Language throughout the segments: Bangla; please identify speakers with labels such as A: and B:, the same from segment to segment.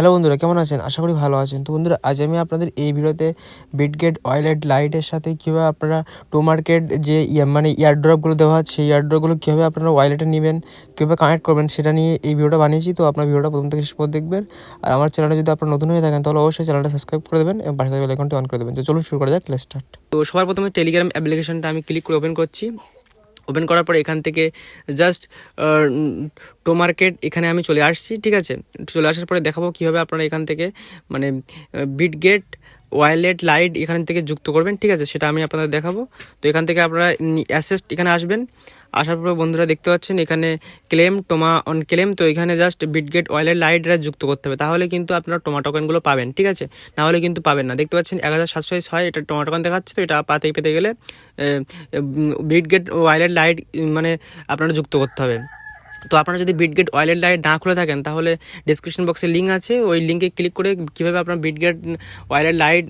A: হ্যালো বন্ধুরা, কেমন আছেন? আশা করি ভালো আছেন। তো বন্ধুরা, আজ আমি আপনাদের এই ভিডিওতে বিটগেট ওয়ালেট লাইটের সাথে কীভাবে আপনারা টু মার্কেট যে মানে ইয়ারড্রপগুলো দেওয়া হচ্ছে সেই ইয়ারড্রপগুলো কীভাবে আপনারা ওয়ালেটে নেবেন, কীভাবে কানেক্ট করবেন, সেটা নিয়ে এই ভিডিওটা বানিয়েছি। তো আপনার ভিডিওটা প্রথম থেকে শেষ দেখবেন। আর আমার চ্যানেলে যদি আপনার নতুন হয়ে থাকেন, তাহলে অবশ্যই চ্যানেলটা সাবস্ক্রাইব করে দেবেন এবং পাশে থাকা আইকনটি অন করে দেবেন। তো চলুন শুরু করা যাক স্টার্ট তো সবার প্রথমে টেলিগ্রাম অ্যাপ্লিকেশনটা আমি ক্লিক করে ওপেন করছি। ওপেন করার পর এখান থেকে জাস্ট টো মার্কেট এখানে আমি চলে আসছি, ঠিক আছে? চলে আসার পরে দেখাবো কীভাবে আপনারা এখান থেকে মানে বিটগেট ওয়াইলেট লাইট এখান থেকে যুক্ত করবেন, ঠিক আছে? সেটা আমি আপনাদের দেখাবো। তো এখান থেকে আপনারা অ্যাসেস্ট এখানে আসবেন। আসার পর বন্ধুরা দেখতে পাচ্ছেন, এখানে ক্লেম, টোমা, অন ক্লেম, তো এখানে জাস্ট বিটগেট ওয়াইলেট লাইটরা যুক্ত করতে হবে। তাহলে কিন্তু আপনারা টোমা পাবেন, ঠিক আছে? না হলে কিন্তু পাবেন না। দেখতে পাচ্ছেন এক হাজার সাতশো ছয়, এটা টোমা দেখাচ্ছে, তো এটা পাতে পেতে গেলে বিটগেট ওয়াইলেট লাইট মানে আপনারা যুক্ত করতে হবে। তো আপনারা যদি বিটগেট ওয়ালেট লাইট না খুলে থাকেন, তাহলে ডিসক্রিপশন বক্সে লিঙ্ক আছে। ওই লিঙ্কে ক্লিক করে কীভাবে আপনার বিটগেট ওয়ালেট লাইট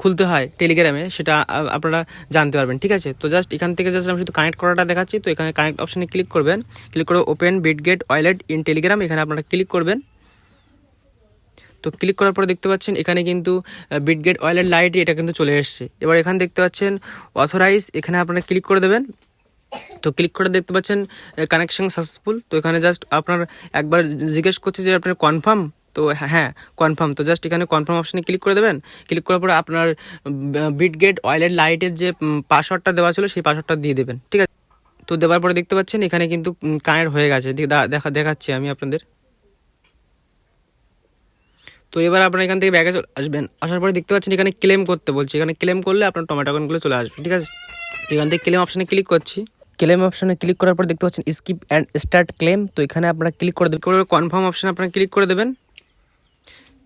A: খুলতে হয় টেলিগ্রামে সেটা আপনারা জানতে পারবেন, ঠিক আছে? তো জাস্ট এখান থেকে জাস্ট আমি শুধু কানেক্ট করাটা দেখাচ্ছি, তো এখানে কানেক্ট অপশানে ক্লিক করবেন। ক্লিক করে open Bitget wallet in Telegram এখানে আপনারা ক্লিক করবেন। তো ক্লিক করার পরে দেখতে পাচ্ছেন, এখানে কিন্তু বিটগেট ওয়ালেট লাইট এটা কিন্তু চলে এসছে। এবার এখানে দেখতে পাচ্ছেন অথরাইজ এখানে আপনারা ক্লিক করে দেবেন। তো ক্লিক করে দেখতে পাচ্ছেন কানেকশন সাকসেসফুল তো এখানে জাস্ট আপনার একবার জিজ্ঞেস করছে যে আপনার কনফার্ম তো হ্যাঁ কনফার্ম তো জাস্ট এখানে কনফার্ম অপশানে ক্লিক করে দেবেন। ক্লিক করার পরে আপনার বিটগেট ওয়াইলেট লাইটের যে পাসওয়ার্ডটা দেওয়া ছিল, সেই পাসওয়ার্ডটা দিয়ে দেবেন। ঠিক আছে? তো দেওয়ার পরে দেখতে পাচ্ছেন, এখানে কিন্তু কানেক্ট হয়ে গেছে। দেখ- দেখা, দেখাচ্ছি আমি আপনাদের। তো এবার আপনার এখান থেকে ব্যাগে আসবেন। আসার পরে দেখতে পাচ্ছেন, এখানে ক্লেম করতে বলছি। এখানে ক্লেম করলে আপনার টমেটোকনগুলো চলে আসবে। ঠিক আছে? এখান থেকে ক্লেম অপশানে ক্লিক করছি। ক্লেম অপশানে ক্লিক করার পর দেখতে পাচ্ছেন স্কিপ অ্যান্ড স্টার্ট ক্লেম তো এখানে আপনারা ক্লিক করে দেবেন। কনফার্ম অপশানে আপনারা ক্লিক করে দেবেন।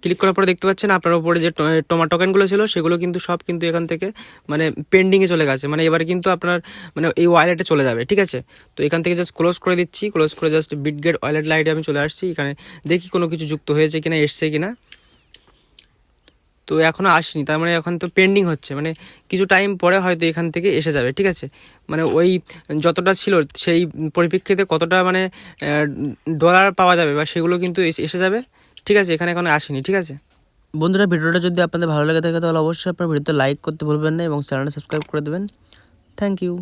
A: ক্লিক করার পরে দেখতে পাচ্ছেন আপনার উপরে যে টোমা টোকেনগুলো ছিল, সেগুলো কিন্তু সব কিন্তু এখান থেকে মানে পেন্ডিংয়ে চলে গেছে। মানে এবারে কিন্তু আপনার মানে এই ওয়ালেটে চলে যাবে, ঠিক আছে? তো এখান থেকে জাস্ট ক্লোজ করে দিচ্ছি। ক্লোজ করে জাস্ট বিটগেট ওয়ালেট লাইটে আমি চলে আসছি। এখানে দেখি কোনো কিছু যুক্ত হয়েছে কিনা, এসছে কিনা। তো এখনও আসেনি, তার মানে এখন তো পেন্ডিং হচ্ছে মানে কিছু টাইম পরে হয়তো এখান থেকে এসে যাবে, ঠিক আছে? মানে ওই যতটা ছিল সেই পরিপ্রেক্ষিতে কতটা মানে ডলার পাওয়া যাবে বা সেগুলো কিন্তু এসে- যাবে, ঠিক আছে? এখানে এখন আসেনি, ঠিক আছে? বন্ধুরা, ভিডিওটা যদি আপনাদের ভালো লেগে থাকে, তাহলে অবশ্যই আপনার ভিডিওতে লাইক করতে ভুলবেন না এবং চ্যানেলটা সাবস্ক্রাইব করে দেবেন। Thank you